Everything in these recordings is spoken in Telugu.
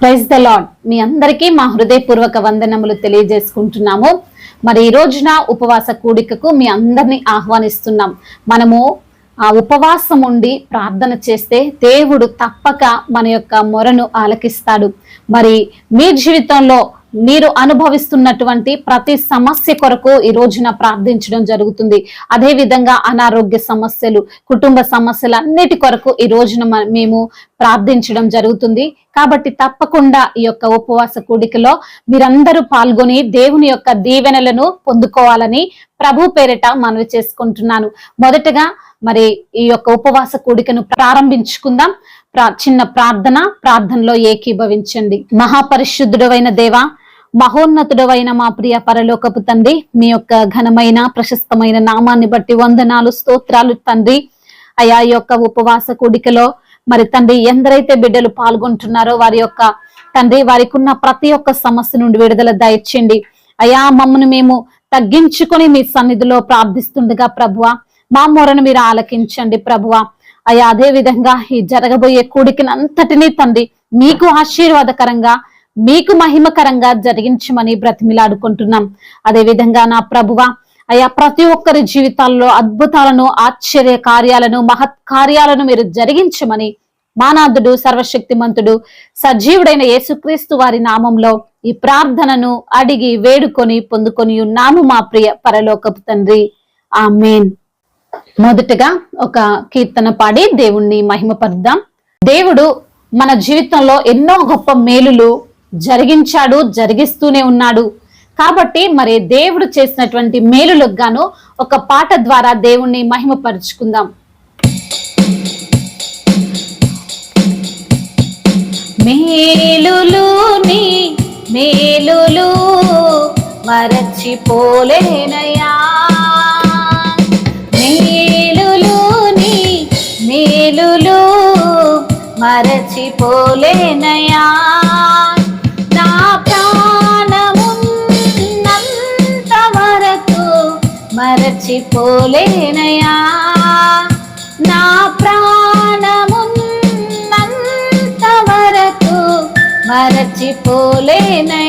ప్రైజ్ ద లాడ్ మీ అందరికీ మా హృదయపూర్వక వందనములు తెలియజేసుకుంటున్నాము. మరి ఈ రోజున ఉపవాస కూడికకు మీ అందరినీ ఆహ్వానిస్తున్నాం. మనము ఆ ఉపవాసం ఉండి ప్రార్థన చేస్తే దేవుడు తప్పక మన యొక్క మొరను ఆలకిస్తాడు. మరి మీ జీవితంలో మీరు అనుభవిస్తున్నటువంటి ప్రతి సమస్య కొరకు ఈ రోజున ప్రార్థించడం జరుగుతుంది. అదే విధంగా అనారోగ్య సమస్యలు కుటుంబ సమస్యలు అన్నిటి కొరకు ఈ రోజున మేము ప్రార్థించడం జరుగుతుంది. కాబట్టి తప్పకుండా ఈ యొక్క ఉపవాస కూడికలో మీరందరూ పాల్గొని దేవుని యొక్క దీవెనలను పొందుకోవాలని ప్రభు పేరిట మనవి చేసుకుంటున్నాను. మొదటగా మరి ఈ యొక్క ఉపవాస కూడికను ప్రారంభించుకుందాం. ప్రా- చిన్న ప్రార్థన ప్రార్థనలో ఏకీభవించండి. మహాపరిశుద్ధుడైన దేవా మహోన్నతుడవైన మా ప్రియ పరలోకపు తండ్రి మీ యొక్క ఘనమైన ప్రశస్తమైన నామాన్ని బట్టి వందనాలు స్తోత్రాలు తండ్రి. అయా ఈ యొక్క ఉపవాస కూడికలో మరి తండ్రి ఎందరైతే బిడ్డలు పాల్గొంటున్నారో వారి యొక్క తండ్రి వారికి ఉన్న ప్రతి ఒక్క సమస్య నుండి విడుదల దయచేయండి. అయా మమ్మను మేము తగ్గించుకొని మీ సన్నిధిలో ప్రార్థిస్తుండగా ప్రభువ మా మొరను మీరు ఆలకించండి ప్రభువ. అయా అదే విధంగా ఈ జరగబోయే కూడికినంతటినీ తండ్రి మీకు ఆశీర్వాదకరంగా మీకు మహిమకరంగా జరిగించమని బ్రతిమిలాడుకుంటున్నాం. అదే విధంగా నా ప్రభువ అయ్యా ప్రతి ఒక్కరి జీవితాల్లో అద్భుతాలను ఆశ్చర్య కార్యాలను మహత్ కార్యాలను మీరు జరిగించమని మానాథుడు సర్వశక్తిమంతుడు సజీవుడైన యేసుక్రీస్తు వారి నామంలో ఈ ప్రార్థనను అడిగి వేడుకొని పొందుకొని ఉన్నాము మా ప్రియ పరలోకపు తండ్రి. ఆమెన్. మొదటగా ఒక కీర్తన పాడి దేవుణ్ణి మహిమపరుద్దాం. దేవుడు మన జీవితంలో ఎన్నో గొప్ప మేలులు జరిగించాడు జరిగిస్తూనే ఉన్నాడు. కాబట్టి మరి దేవుడు చేసినటువంటి మేలులకు గాను ఒక పాట ద్వారా దేవుణ్ణి మహిమపరుచుకుందాం. మేలులు నీ మేలులు మరచిపోలేనయా మేలులు నీ మేలులు మరచిపోలేనయా పోలేనయా? నా ప్రాణమున్నంత వరకు మరచిపోలేనయా?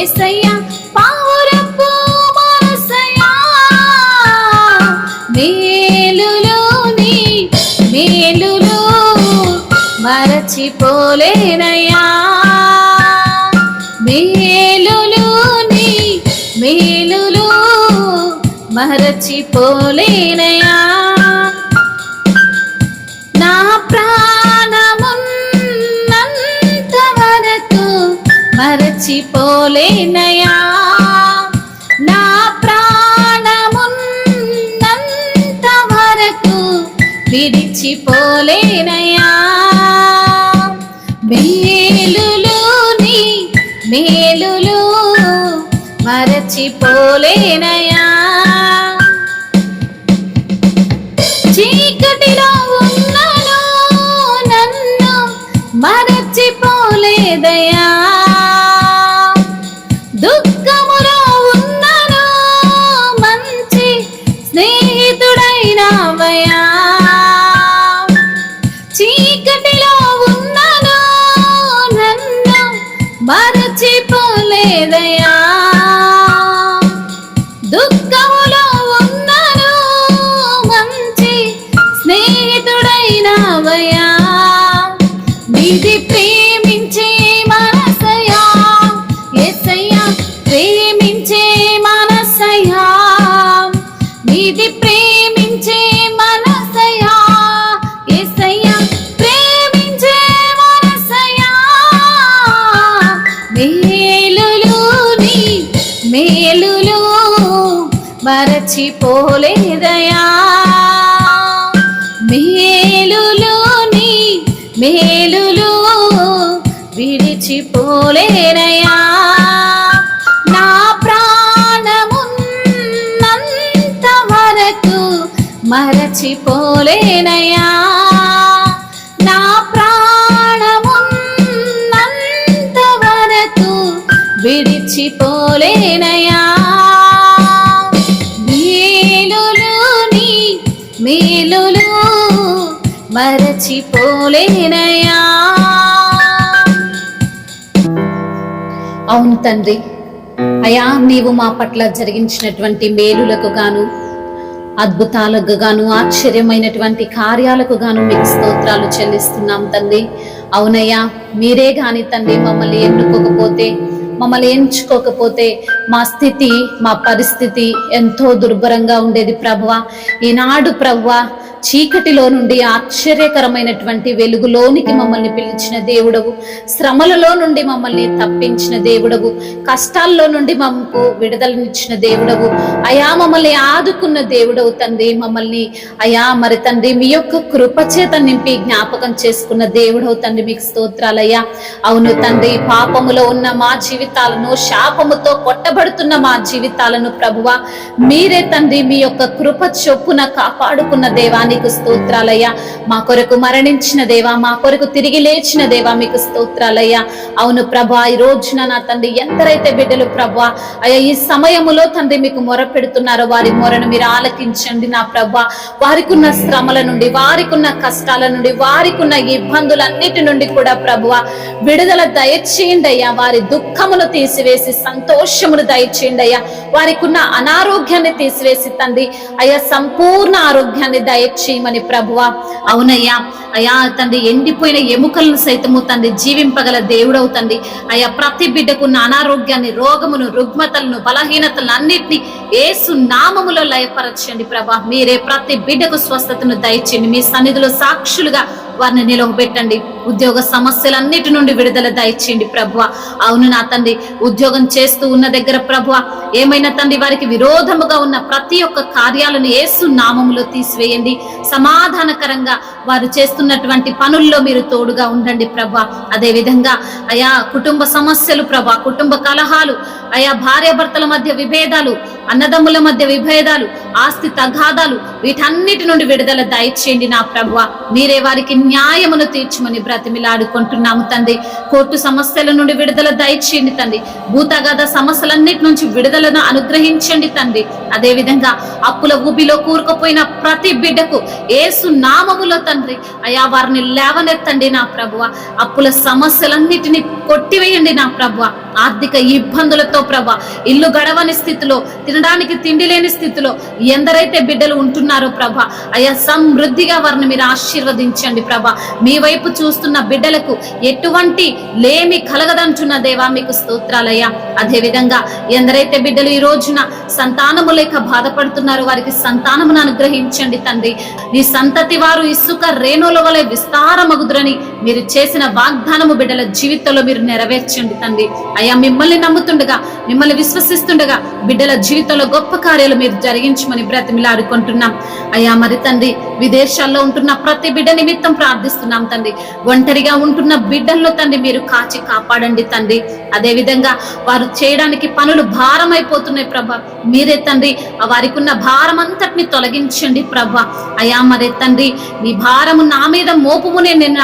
ఎసయ్యా పావురపు మనసయా మేలులు నీ మేలులు మరచిపోలేనయా మేలులు నీ మేలులు మరచిపోలేనయా తోలేనయా? నా ప్రాణమున్నంత వరకు విడిచిపోలేనయా మేలులోని మేలులు మరచిపోలేనయా? చీకటిలో ఉన్నను నన్ను మరచిపోలేదయా? ప్రేమించే మనసయా నిధి ప్రేమించే మనసయా ఎసయ్యా ప్రేమించే మనసయా మేలులు నీ మేలులు మరచిపోలేదయా మరచిపోలేనయా నా ప్రాణమున్నంత వరకు విడిచిపోలేనయా. మేలులు నీ మేలులు మరచిపోలేనయా. అవును తండ్రి అయా నీవు మా పట్ల జరిగించినటువంటి మేలులకు గాను అద్భుతాలకు గాను ఆశ్చర్యమైనటువంటి కార్యాలకు గాను మీకు స్తోత్రాలు చెల్లిస్తున్నాం తండ్రి. అవునయ్యా మీరే గాని తండ్రి మమ్మల్ని ఎన్నుకోకపోతే మమ్మల్ని ఎంచుకోకపోతే మా స్థితి మా పరిస్థితి ఎంతో దుర్భరంగా ఉండేది ప్రభువ. ఈనాడు ప్రభువ చీకటిలో నుండి ఆశ్చర్యకరమైనటువంటి వెలుగులోనికి మమ్మల్ని పిలిచిన దేవుడవు. శ్రమలలో నుండి మమ్మల్ని తప్పించిన దేవుడవు. కష్టాల్లో నుండి మమ్మకు విడుదలనిచ్చిన దేవుడవు. అయా మమ్మల్ని ఆదుకున్న దేవుడవు తండ్రి. మమ్మల్ని అయా మరి తండ్రి మీ యొక్క కృపచేత నింపి జ్ఞాపకం చేసుకున్న దేవుడవు తండ్రి. మీకు స్తోత్రాలయ్యా. అవును తండ్రి పాపములో ఉన్న మా జీవితాలను శాపముతో కొట్టబడుతున్న మా జీవితాలను ప్రభువ మీరే తండ్రి మీ యొక్క కృప చొప్పున కాపాడుకున్న దేవాన్ని నీకు స్తోత్రాలయ్యా. మా కొరకు మరణించిన దేవా మా కొరకు తిరిగి లేచిన దేవా మీకు స్తోత్రాలయ్యా. అవును ప్రభా ఈ రోజున నా తండ్రి ఎందరైతే బిడ్డలు ప్రభా అయ్యా ఈ సమయములో తండ్రి మీకు మొర పెడుతున్నారో వారి మొరను మీరు ఆలకించండి నా ప్రభా. వారికి ఉన్న శ్రమల నుండి వారికి ఉన్న కష్టాల నుండి వారికి ఉన్న ఇబ్బందులన్నిటి నుండి కూడా ప్రభువ విడుదల దయచేయండి అయ్యా. వారి దుఃఖమును తీసివేసి సంతోషమును దయచేయండి అయ్యా. వారికి ఉన్న అనారోగ్యాన్ని తీసివేసి తండ్రి అయ్యా సంపూర్ణ ఆరోగ్యాన్ని దయచేయమని ప్రభువ. అవునయ్యా. అయా తండ్రి ఎండిపోయిన ఎముకలను సైతము తండ్రి జీవింపగల దేవుడవు తండ్రి. అయా ప్రతి బిడ్డకున్న అనారోగ్యాన్ని రోగమును రుగ్మతలను బలహీనతలను అన్నిటిని ఏసు నామములో లయపరచండి ప్రభా. మీరే ప్రతి బిడ్డకు స్వస్థతను దయచేయండి. మీ సన్నిధిలో సాక్షులుగా వారిని నిలవబెట్టండి. ఉద్యోగ సమస్యలన్నిటి నుండి విడుదల దయచేయండి ప్రభు అవును నా తండ్రి ఉద్యోగం చేస్తూ ఉన్న దగ్గర ప్రభువ ఏమైనా తండ్రి వారికి విరోధముగా ఉన్న ప్రతి ఒక్క కార్యాలను ఏసు నామములో తీసివేయండి. సమాధానకరంగా వారు చేస్తున్నటువంటి పనుల్లో మీరు తోడుగా ఉండండి ప్రభా అదే విధంగా అయా కుటుంబ సమస్యలు ప్రభా కుటుంబ కలహాలు అయా భార్యాభర్తల మధ్య విభేదాలు అన్నదమ్ముల మధ్య విభేదాలు ఆస్తి తగాదాలు వీటన్నిటి నుండి విడుదల దయచేయండి నా ప్రభువ. మీరే వారికి న్యాయమును తీర్చమని బ్రతిమిలాడుకుంటున్నాము తండ్రి. కోర్టు సమస్యల నుండి విడుదల దయచేయండి తండ్రి. భూతగాథ సమస్యలన్నిటి నుంచి విడుదలను అనుగ్రహించండి తండ్రి. అదేవిధంగా అప్పుల ఊబిలో కూరుకుపోయిన ప్రతి బిడ్డకు ఏసు నామములో తండ్రి. అయా వారిని లేవనెత్తండి నా ప్రభువ. అప్పుల సమస్యలన్నిటిని కొట్టివేయండి నా ప్రభువ. ఆర్థిక ఇబ్బందులతో ప్రభ ఇల్లు గడవని స్థితిలో తినడానికి తిండి లేని స్థితిలో ఎందరైతే బిడ్డలు ఉంటున్నారు ప్రభ. అయ్యా సమృద్ధిగా వారిని మీరు ఆశీర్వదించండి ప్రభ. మీ వైపు చూస్తున్న బిడ్డలకు ఎటువంటి లేమి కలగదంటున్న దేవా మీకు స్తోత్రాలయ్యా. అదే విధంగా ఎందరైతే బిడ్డలు ఈ రోజున సంతానము లేక బాధపడుతున్నారో వారికి సంతానమును అనుగ్రహించండి తండ్రి. నీ సంతతి వారు ఇసుక రేణుల వలె విస్తారమగుదురని మీరు చేసిన వాగ్దానము బిడ్డల జీవితంలో మీరు నెరవేర్చండి తండ్రి. అయ్యా మిమ్మల్ని నమ్ముతుండగా మిమ్మల్ని విశ్వసిస్తుండగా బిడ్డల జీవితంలో గొప్ప కార్యాలు మీరు జరిగించమని బ్రతిమిలాడుకుంటున్నాం. అయ్యా మరి తండ్రి విదేశాల్లో ఉంటున్న ప్రతి బిడ్డ నిమిత్తం ప్రార్థిస్తున్నాం తండ్రి. ఒంటరిగా ఉంటున్న బిడ్డల్లో తండ్రి మీరు కాచి కాపాడండి తండ్రి. అదే విధంగా వారు చేయడానికి పనులు భారం అయిపోతున్నాయి ప్రభా. మీరే తండ్రి వారికి ఉన్న భారం అంతటిని తొలగించండి ప్రభా. అయ్యా మరే తండ్రి నీ భారము నా మీద మోపమునే నేను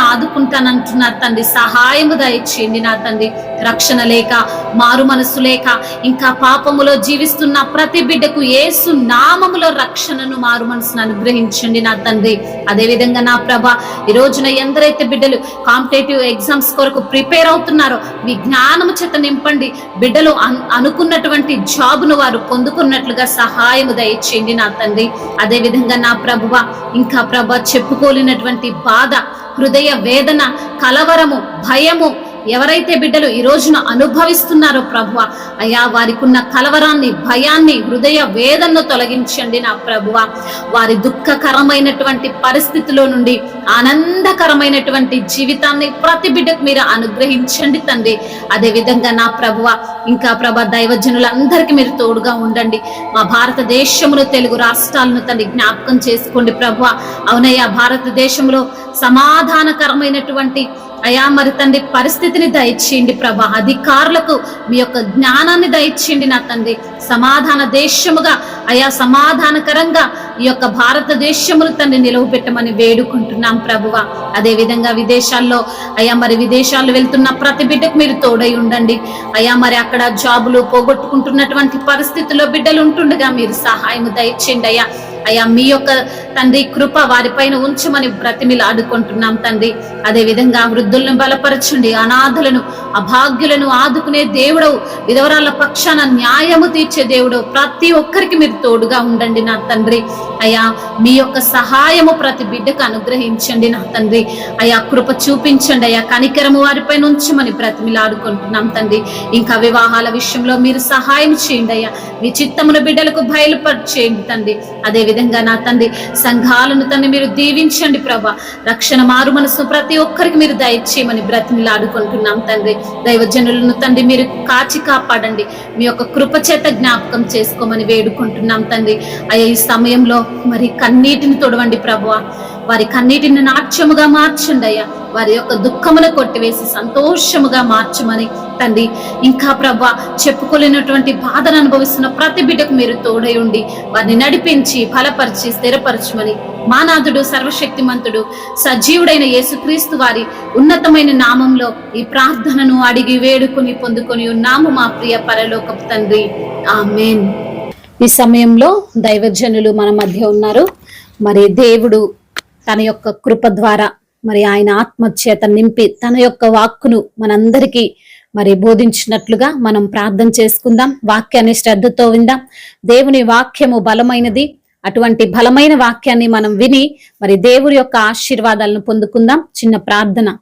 అంటున్నారు తండ్రి సహాయము దయచేయండి నా తండ్రి. రక్షణ లేక మారు మనసు లేక ఇంకా పాపములో జీవిస్తున్న ప్రతి బిడ్డకు ఏసు నామములో రక్షణను మారు మనసును అనుగ్రహించండి నా తండ్రి. అదే విధంగా నా ప్రభ ఈ రోజున ఎందరైతే బిడ్డలు కాంపిటేటివ్ ఎగ్జామ్స్ కొరకు ప్రిపేర్ అవుతున్నారో మీ జ్ఞానము చేత నింపండి. బిడ్డలు అనుకున్నటువంటి జాబ్ను వారు పొందుకున్నట్లుగా సహాయము దయచేయండి నా తండ్రి. అదే విధంగా నా ప్రభువ ఇంకా ప్రభ చెప్పుకోలేనటువంటి బాధ హృదయ వేదన కలవరము భయము ఎవరైతే బిడ్డలు ఈ రోజున అనుభవిస్తున్నారో ప్రభువ అయ్యా వారికి ఉన్న కలవరాన్ని భయాన్ని హృదయ వేదనను తొలగించండి నా ప్రభువ వారి దుఃఖకరమైనటువంటి పరిస్థితిలో నుండి ఆనందకరమైనటువంటి జీవితాన్ని ప్రతి బిడ్డకు మీరు అనుగ్రహించండి తండ్రి. అదే విధంగా నా ప్రభువ ఇంకా ప్రభ దైవజనులందరికీ మీరు తోడుగా ఉండండి. మా భారతదేశంలో తెలుగు రాష్ట్రాలను తండ్రి జ్ఞాపకం చేసుకోండి ప్రభు. అవునయ్యా భారతదేశంలో సమాధానకరమైనటువంటి అయా మరి తండ్రి పరిస్థితిని దయచేయండి ప్రభా. అధికారులకు మీ యొక్క జ్ఞానాన్ని దయచేయండి నా తండ్రి. సమాధాన దేశముగా అయా సమాధానకరంగా ఈ యొక్క భారతదేశమును తండ్రి నిలువ పెట్టమని వేడుకుంటున్నాం ప్రభువ. అదే విధంగా విదేశాల్లో అయా మరి విదేశాల్లో వెళ్తున్న ప్రతి బిడ్డకు మీరు తోడై ఉండండి. అయా మరి అక్కడ జాబులు పోగొట్టుకుంటున్నటువంటి పరిస్థితుల్లో బిడ్డలు ఉంటుండగా మీరు సహాయం దయచేయండి అయ్యా అయ్యా మీ యొక్క తండ్రి కృప వారిపైన ఉంచమని బ్రతిమిలాడుకుంటున్నాం తండ్రి. అదే విధంగా వృద్ధులను బలపరచండి అనాథులను అభాగ్యులను ఆదుకునే దేవుడవు విధవరాల పక్షాన న్యాయము తీర్చు దేవుడు. ప్రతి ఒక్కరికి మీరు తోడుగా ఉండండి నా తండ్రి. అయ్యా మీ యొక్క సహాయము ప్రతి బిడ్డకు అనుగ్రహించండి నా తండ్రి. అయ్యా కృప చూపించండి అయ్యా. కనికరము వారిపైన ఉంచమని బ్రతిమిలాడుకుంటున్నాం తండ్రి. ఇంకా వివాహాల విషయంలో మీరు సహాయం చేయండి అయ్యా. మీ చిత్తమును బిడ్డలకు బయలుపరిచేయండి తండ్రి. అదే విధంగా నా తండ్రి సంఘాలను తండ్రి మీరు దీవించండి ప్రభా. రక్షణ మారు మనసు ప్రతి ఒక్కరికి మీరు దయచేయమని బ్రతిమిలాడుకుంటున్నాం తండ్రి. దైవజనులను తండ్రి మీరు కాచి కాపాడండి. మీ యొక్క కృప చేత జ్ఞాపకం చేసుకోమని వేడుకుంటున్నాం తండ్రి. అయ్యా ఈ సమయంలో మరి కన్నీటిని తొడవండి ప్రభువా. వారి కన్నీటిని నాట్యముగా మార్చండి అయ్యా వారి యొక్క దుఃఖమును కొట్టివేసి సంతోషముగా మార్చమని తండ్రి. ఇంకా ప్రభ చెప్పుకోలేనటువంటి బాధను అనుభవిస్తున్న ప్రతి బిడ్డకు మీరు తోడై ఉండి వారిని నడిపించి బలపరిచి స్థిరపరచమని మానాథుడు సర్వశక్తిమంతుడు సజీవుడైన యేసుక్రీస్తు వారి ఉన్నతమైన నామంలో ఈ ప్రార్థనను అడిగి వేడుకుని పొందుకొని ఉన్నాము మా ప్రియ పరలోకపు తండ్రి. ఆమెన్. ఈ సమయంలో దైవజనులు మన మధ్య ఉన్నారు. మరి దేవుడు తన యొక్క కృప ద్వారా మరి ఆయన ఆత్మచేత నింపి తన యొక్క వాక్కును మనందరికీ మరి బోధించినట్లుగా మనం ప్రార్థన చేసుకుందాం. వాక్యాన్ని శ్రద్ధతో విందాం. దేవుని వాక్యము బలమైనది. అటువంటి బలమైన వాక్యాన్ని మనం విని మరి దేవుడి యొక్క ఆశీర్వాదాలను పొందుకుందాం. చిన్న ప్రార్థన.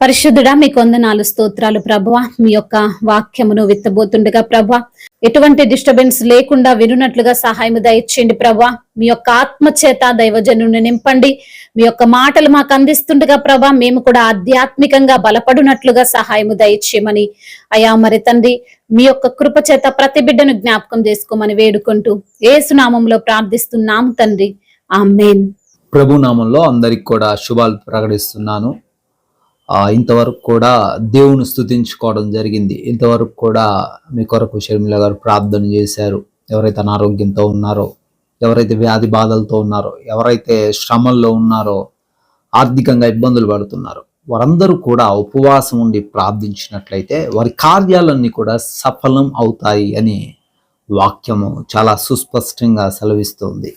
పరిశుద్ధుడా మీకు వందనాలు స్తోత్రాలు ప్రభా మీ యొక్క వాక్యమును విత్తబోతుండగా ప్రభా ఎటువంటి డిస్టర్బెన్స్ లేకుండా వినున్నట్లుగా సహాయం దయచేయండి ప్రభా మీ యొక్క ఆత్మ చేత దైవజనుని నింపండి. మీ యొక్క మాటలు మాకు అందిస్తుండగా ప్రభా మేము కూడా ఆధ్యాత్మికంగా బలపడినట్లుగా సహాయము దయచేయమని. అయా మరి తండ్రి మీ యొక్క కృప చేత ప్రతి బిడ్డను జ్ఞాపకం చేసుకోమని వేడుకుంటూ ఏసునామంలో ప్రార్థిస్తున్నాము తండ్రి. ఆమెన్. ప్రభు నామంలో అందరికి కూడా శుభాలు ప్రకటిస్తున్నాను. ఇంతవరకు కూడా దేవుని స్థుతించుకోవడం జరిగింది. ఇంతవరకు కూడా మీ కొరకు షర్మిల గారు ప్రార్థన చేశారు. ఎవరైతే అనారోగ్యంతో ఉన్నారో ఎవరైతే వ్యాధి బాధలతో ఉన్నారో ఎవరైతే శ్రమల్లో ఉన్నారో ఆర్థికంగా ఇబ్బందులు పడుతున్నారో వారందరూ కూడా ఉపవాసం ఉండి ప్రార్థించినట్లయితే వారి కార్యాలన్నీ కూడా సఫలం అవుతాయి అని వాక్యము చాలా సుస్పష్టంగా సెలవిస్తుంది.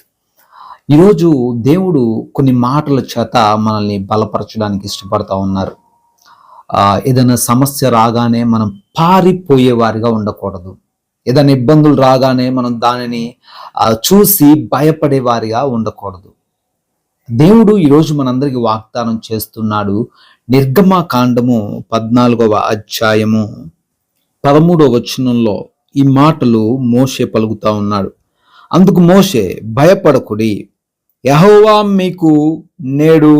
ఈరోజు దేవుడు కొన్ని మాటల చేత మనల్ని బలపరచడానికి ఇష్టపడతా ఉన్నారు. ఏదైనా సమస్య రాగానే మనం పారిపోయే వారిగా ఉండకూడదు. ఏదైనా ఇబ్బందులు రాగానే మనం దానిని చూసి భయపడే వారిగా ఉండకూడదు. దేవుడు ఈరోజు మనందరికీ వాగ్దానం చేస్తున్నాడు. నిర్గమకాండము పద్నాలుగవ అధ్యాయము పదమూడవ వచనంలో ఈ మాటలు మోషే పలుకుతా ఉన్నాడు. అందుకు మోషే భయపడకుడి యహోవా మీకు నేడు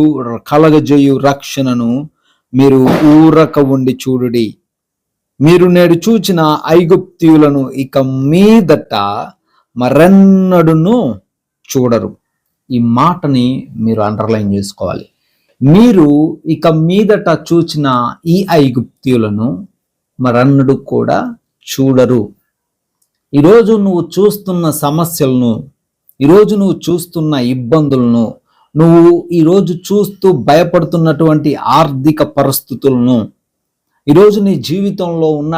కలగజేయు రక్షణను మీరు ఊరక ఉండి చూడుడి. మీరు నేడు చూచిన ఐగుప్తియులను ఇక మీదట మరెన్నడును చూడరు. ఈ మాటని మీరు అండర్లైన్ చేసుకోవాలి. మీరు ఇక మీదట చూచిన ఈ ఐగుప్తియులను మరన్నడు కూడా చూడరు. ఈరోజు నువ్వు చూస్తున్న సమస్యలను ఈరోజు నువ్వు చూస్తున్న ఇబ్బందులను నువ్వు ఈరోజు చూస్తూ భయపడుతున్నటువంటి ఆర్థిక పరిస్థితులను ఈరోజు నీ జీవితంలో ఉన్న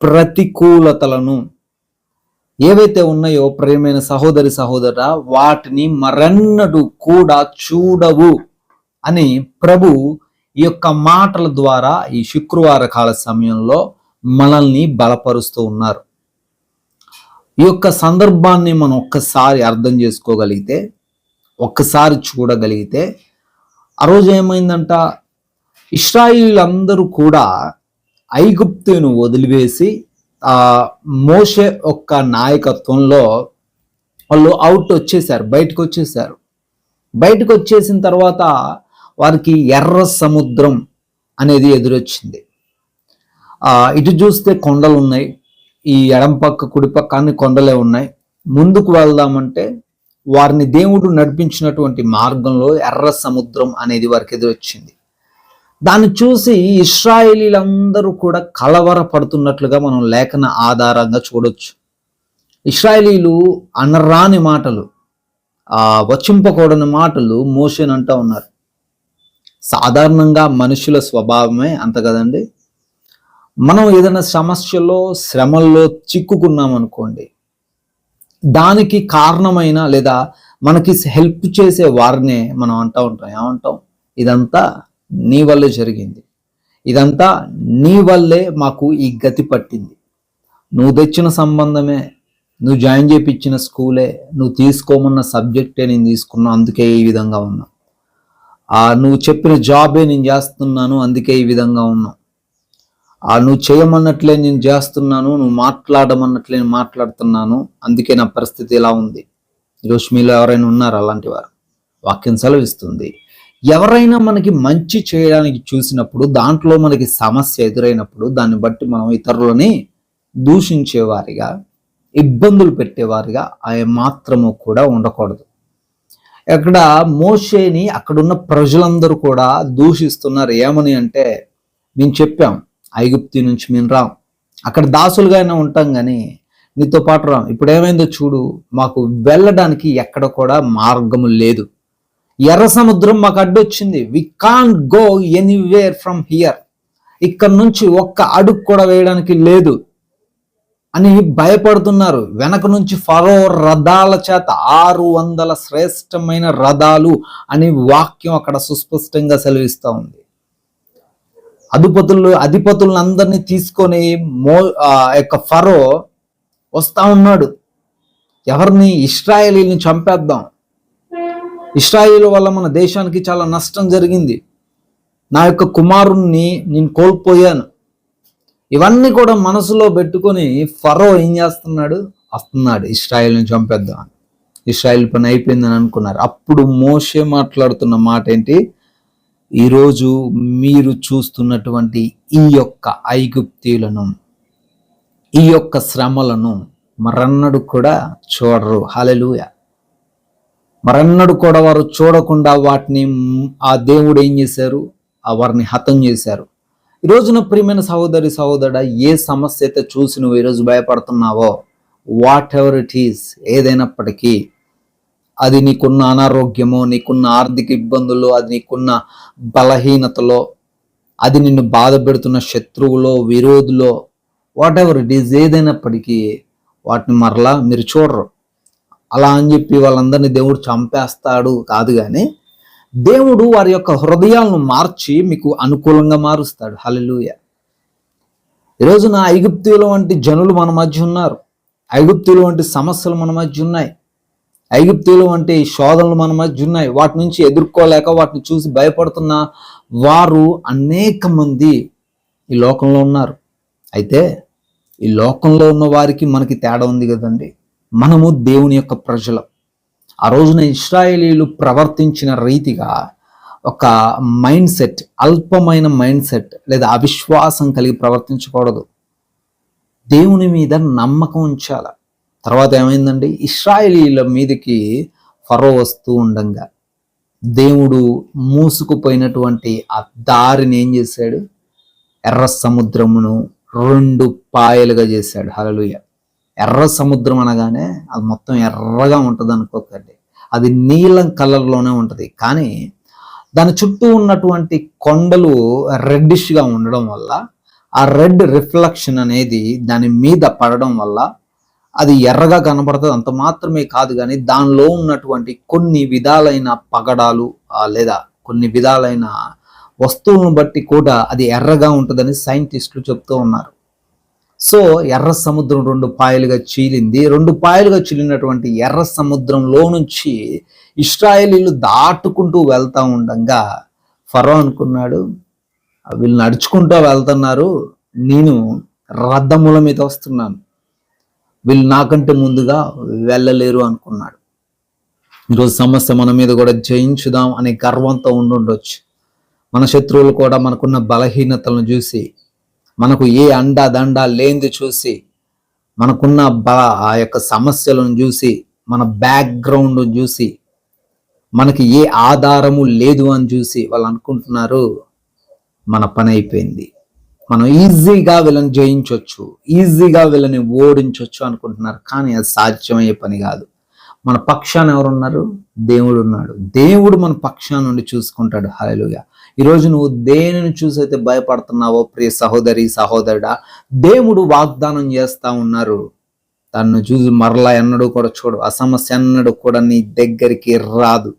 ప్రతికూలతలను ఏవైతే ఉన్నాయో ప్రేమైన సహోదరి సహోదర వాటిని మరెన్నడు కూడా చూడవు అని ప్రభు ఈ యొక్క మాటల ద్వారా ఈ శుక్రవార కాల సమయంలో మనల్ని బలపరుస్తూ ఉన్నారు. ఈ యొక్క సందర్భాన్ని మనం ఒక్కసారి అర్థం చేసుకోగలిగితే ఒక్కసారి చూడగలిగితే ఆ రోజు ఏమైందంట? ఇస్రాయిలందరూ కూడా ఐగుప్తును వదిలివేసి ఆ మోషే యొక్క నాయకత్వంలో వాళ్ళు అవుట్ వచ్చేసారు బయటకు వచ్చేసారు బయటకు వచ్చేసిన తర్వాత వారికి ఎర్ర సముద్రం అనేది ఎదురొచ్చింది. ఇటు చూస్తే కొండలు ఉన్నాయి ఈ ఎడం పక్క కుడి పక్క అన్ని కొండలే ఉన్నాయి. ముందుకు వెళ్దామంటే వారిని దేవుడు నడిపించినటువంటి మార్గంలో ఎర్ర సముద్రం అనేది వారికి ఎదురొచ్చింది. దాన్ని చూసి ఇస్రాయేలీలందరూ కూడా కలవరపడుతున్నట్లుగా మనం లేఖన ఆధారంగా చూడొచ్చు. ఇస్రాయేలీలు అనరాని మాటలు వచింపకూడని మాటలు మోషన్ అంటూ ఉన్నారు. సాధారణంగా మనుషుల స్వభావమే అంత కదండి? మనం ఏదైనా సమస్యలో శ్రమల్లో చిక్కుకున్నాం అనుకోండి దానికి కారణమైన లేదా మనకి హెల్ప్ చేసే వారినే మనం అంటూ ఉంటాం. ఏమంటాం? ఇదంతా నీ వల్లే జరిగింది. ఇదంతా నీ వల్లే మాకు ఈ గతి పట్టింది. నువ్వు తెచ్చిన సంబంధమే నువ్వు జాయిన్ చేయించిన స్కూలే నువ్వు తీసుకోమన్న సబ్జెక్టే నేను తీసుకున్నా అందుకే ఈ విధంగా ఉన్నా. నువ్వు చెప్పిన జాబే నేను చేస్తున్నాను అందుకే ఈ విధంగా ఉన్నావు ఆ నువ్వు చేయమన్నట్లే నేను చేస్తున్నాను నువ్వు మాట్లాడమన్నట్లే నేను మాట్లాడుతున్నాను అందుకే నా పరిస్థితి ఇలా ఉంది. ఈరోజు మీలో ఎవరైనా ఉన్నారు అలాంటి వారు? వాక్యం సెలవిస్తుంది. ఎవరైనా మనకి మంచి చేయడానికి చూసినప్పుడు దాంట్లో మనకి సమస్య ఎదురైనప్పుడు దాన్ని బట్టి మనం ఇతరులని దూషించేవారిగా ఇబ్బందులు పెట్టేవారిగా ఆయన మాత్రము కూడా ఉండకూడదు. ఇక్కడ మోషేని అక్కడున్న ప్రజలందరూ కూడా దూషిస్తున్నారు. ఏమని అంటే మేము చెప్పాం ఐగుప్తి నుంచి మేము రాం. అక్కడ దాసులుగానే ఉంటాం కానీ నీతో పాటు రాం. ఇప్పుడు ఏమైందో చూడు మాకు వెళ్ళడానికి ఎక్కడ కూడా మార్గము లేదు. ఎర్ర సముద్రం మాకు అడ్డొచ్చింది. We can go anywhere from here ఇక్కడ నుంచి ఒక్క అడుగు కూడా వేయడానికి లేదు అని భయపడుతున్నారు. వెనక నుంచి ఫరో రథాల చేత ఆరు వందల శ్రేష్టమైన రథాలు అని వాక్యం అక్కడ సుస్పష్టంగా సెలవిస్తూ ఉంది. అధిపతులు అధిపతులను అందరినీ తీసుకొని మో యొక్క ఫరో వస్తా ఉన్నాడు. ఎవరిని? ఇస్రాయలీని చంపేద్దాం. ఇస్రాయేల్ వల్ల మన దేశానికి చాలా నష్టం జరిగింది. నా యొక్క కుమారుణ్ణి నేను కోల్పోయాను. ఇవన్నీ కూడా మనసులో పెట్టుకొని ఫరో ఏం చేస్తున్నాడు? వస్తున్నాడు. ఇస్రాయిల్ని చంపేద్దాం. అని పని అయిపోయిందని అనుకున్నారు. అప్పుడు మోషే మాట్లాడుతున్న మాట ఏంటి ఈరోజు మీరు చూస్తున్నటువంటి ఈ యొక్క ఐగుప్తీయులను ఈ యొక్క శ్రమలను మరన్నడు కూడా చూడరు. హలెలూయ మరన్నడు కూడా వారు చూడకుండా వాటిని ఆ దేవుడు ఏం చేశారు? ఆ వారిని హతం చేశారు. ఈ రోజున ప్రియమైన సహోదరి సహోదరుడ ఏ సమస్య అయితే చూసి నువ్వు ఈరోజు భయపడుతున్నావో వాట్ ఎవర్ ఇట్ ఈస్ ఏదైనప్పటికీ అది నీకున్న అనారోగ్యమో నీకున్న ఆర్థిక ఇబ్బందులు అది నీకున్న బలహీనతలో అది నిన్ను బాధ పెడుతున్న శత్రువులో విరోధులో వాట్ ఎవర్ ఇట్ ఈజ్ ఏదైనప్పటికీ వాటిని మరలా మీరు చూడరు. అలా అని చెప్పి వాళ్ళందరినీ దేవుడు చంపేస్తాడు కాదు కానీ దేవుడు వారి యొక్క హృదయాలను మార్చి మీకు అనుకూలంగా మారుస్తాడు. హలలుయ ఈరోజు నా ఐగుప్తుల వంటి జనులు మన మధ్య ఉన్నారు. ఐగుప్తుల వంటి సమస్యలు మన మధ్య ఉన్నాయి. ఐగుప్తులు వంటి శోధనలు మన మధ్య ఉన్నాయి. వాటి నుంచి ఎదుర్కోలేక వాటిని చూసి భయపడుతున్న వారు అనేక మంది ఈ లోకంలో ఉన్నారు. అయితే ఈ లోకంలో ఉన్న వారికి మనకి తేడా ఉంది కదండి. మనము దేవుని యొక్క ప్రజలం. ఆ రోజున ఇస్రాయేలీలు ప్రవర్తించిన రీతిగా ఒక మైండ్ సెట్ అల్పమైన మైండ్ సెట్ లేదా అవిశ్వాసం కలిగి ప్రవర్తించకూడదు. దేవుని మీద నమ్మకం ఉంచాలి. తర్వాత ఏమైందండి? ఇస్రాయేలీల మీదకి ఫరో వస్తూ ఉండంగా. దేవుడు మూసుకుపోయినటువంటి ఆ దారిని ఏం చేశాడు? ఎర్ర సముద్రమును రెండు పాయలుగా చేశాడు. హలలుయ ఎర్ర సముద్రం అనగానే అది మొత్తం ఎర్రగా ఉంటుంది అనుకోకండి. అది నీలం కలర్లోనే ఉంటుంది. కానీ దాని చుట్టూ ఉన్నటువంటి కొండలు రెడ్డిష్గా ఉండడం వల్ల ఆ రెడ్ రిఫ్లెక్షన్ అనేది దాని మీద పడడం వల్ల అది ఎర్రగా కనబడుతుంది అంత మాత్రమే కాదు కానీ దానిలో ఉన్నటువంటి కొన్ని విధాలైన పగడాలు లేదా కొన్ని విధాలైన వస్తువులను బట్టి కూడా అది ఎర్రగా ఉంటుందని సైంటిస్టులు చెప్తూ ఉన్నారు. సో ఎర్ర సముద్రం రెండు పాయలుగా చీలింది. రెండు పాయలుగా చీలినటువంటి ఎర్ర సముద్రంలో నుంచి ఇస్రాయేలీలు దాటుకుంటూ వెళ్తూ ఉండగా ఫరో అనుకున్నాడు. వీళ్ళు నడుచుకుంటూ వెళ్తున్నారు. నేను రథముల మీద వస్తున్నాను. వీళ్ళు నాకంటే ముందుగా వెళ్ళలేరు అనుకున్నాడు. ఈరోజు సమస్య మన మీద కూడా జయించుదాం అనే గర్వంతో ఉండుండొచ్చు. మన శత్రువులు కూడా మనకున్న బలహీనతలను చూసి మనకు ఏ అండా దండ లేనిది చూసి మనకున్న బల ఆ యొక్క సమస్యలను చూసి మన బ్యాక్గ్రౌండ్ చూసి మనకి ఏ ఆధారము లేదు అని చూసి వాళ్ళు అనుకుంటున్నారు మన పని అయిపోయింది. మనం ఈజీగా వీళ్ళని జయించవచ్చు ఈజీగా వీళ్ళని ఓడించవచ్చు అనుకుంటున్నారు కానీ అది సాధ్యమయ్యే పని కాదు. మన పక్షాన ఎవరున్నారు? దేవుడు ఉన్నాడు. దేవుడు మన పక్షాన నుండి చూసుకుంటాడు. హాయలుగా ఈరోజు నువ్వు దేనిని చూసైతే భయపడుతున్నావో ప్రియ సహోదరి సహోదరుడా దేవుడు వాగ్దానం చేస్తా ఉన్నారు. తను చూసి మరలా ఎన్నడూ కూడా చూడు ఆ సమస్య ఎన్నడూ కూడా నీ దగ్గరికి రాదు.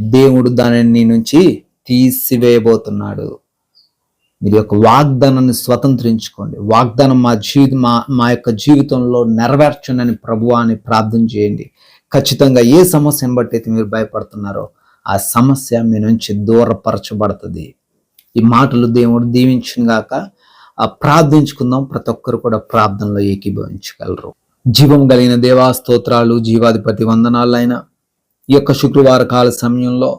దేవుడు దానిని నీ నుంచి తీసివేయబోతున్నాడు. మీరు యొక్క వాగ్దానాన్ని స్వతంత్రించుకోండి. వాగ్దానం మా జీవితం మా మా యొక్క జీవితంలో నెరవేర్చునని ప్రభు అని ప్రార్థన చేయండి. ఖచ్చితంగా ఏ సమస్యను బట్టి అయితే మీరు భయపడుతున్నారో ఆ సమస్య మీ నుంచి దూరపరచబడుతుంది. ఈ మాటలు దేవుడు దీవించిన గాక ఆ ప్రార్థించుకుందాం. ప్రతి ఒక్కరు కూడా ప్రార్థనలో ఏకీభవించగలరు. జీవం కలిగిన దేవా స్తోత్రాలు జీవాధిపతి వందనాలైన ఈ యొక్క శుక్రవార కాల సమయంలో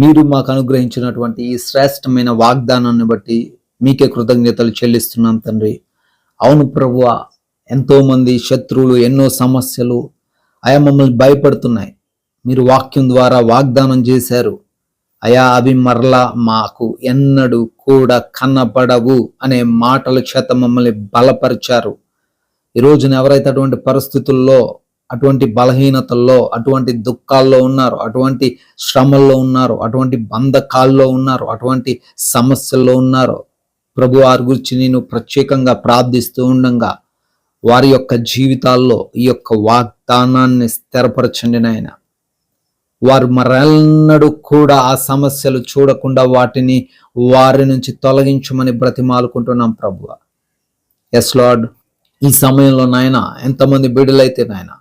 మీరు మాకు అనుగ్రహించినటువంటి ఈ శ్రేష్టమైన వాగ్దానాన్ని బట్టి మీకే కృతజ్ఞతలు చెల్లిస్తున్నాం తండ్రి. అవును ప్రభువ ఎంతోమంది శత్రువులు ఎన్నో సమస్యలు అయా మమ్మల్ని భయపడుతున్నాయి. మీరు వాక్యం ద్వారా వాగ్దానం చేశారు. అయా అవి మరలా మాకు ఎన్నడూ కూడా కన్నపడవు అనే మాటల చేత మమ్మల్ని బలపరిచారు. ఈ రోజున ఎవరైతే అటువంటి పరిస్థితుల్లో అటువంటి బలహీనతల్లో అటువంటి దుఃఖాల్లో ఉన్నారు అటువంటి శ్రమల్లో ఉన్నారు అటువంటి బంధకాల్లో ఉన్నారు అటువంటి సమస్యల్లో ఉన్నారు. ప్రభు వారి గురించి నేను ప్రత్యేకంగా ప్రార్థిస్తూ ఉండంగా. వారి యొక్క జీవితాల్లో ఈ యొక్క వాగ్దానాన్ని స్థిరపరచండి నాయన. వారు మరెన్నడూ కూడా ఆ సమస్యలు చూడకుండా వాటిని వారి నుంచి తొలగించమని బ్రతిమాలుకుంటున్నాం ప్రభువ. ఎస్ లార్డ్ ఈ సమయంలో నాయన ఎంతమంది బిడ్డలైతే నాయన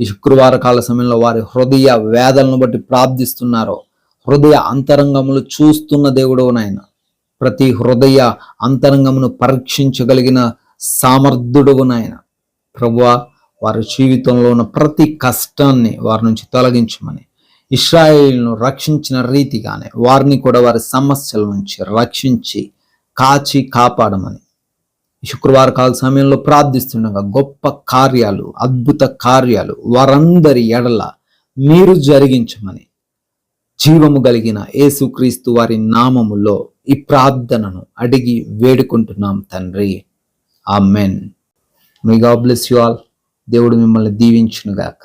ఈ శుక్రవార కాల సమయంలో వారి హృదయ వేదలను బట్టి ప్రార్థిస్తున్నారో హృదయ అంతరంగములు చూస్తున్న దేవుడు నాయన ప్రతి హృదయ అంతరంగమును పరీక్షించగలిగిన సామర్థుడు నాయన. ప్రభువా వారి జీవితంలో ఉన్న ప్రతి కష్టాన్ని వారి నుంచి తొలగించమని ఇస్రాయేల్ను రక్షించిన రీతిగానే వారిని కూడా వారి సమస్యల నుంచి రక్షించి కాచి కాపాడమని శుక్రవార కాల సమయంలో ప్రార్థిస్తుండగా గొప్ప కార్యాలు అద్భుత కార్యాలు వారందరి ఎడల మీరు జరిగించమని జీవము కలిగిన యేసుక్రీస్తు వారి నామములో ఈ ప్రార్థనను అడిగి వేడుకుంటున్నాం తండ్రి. Amen may God bless you all దేవుడు మిమ్మల్ని దీవించునుగాక.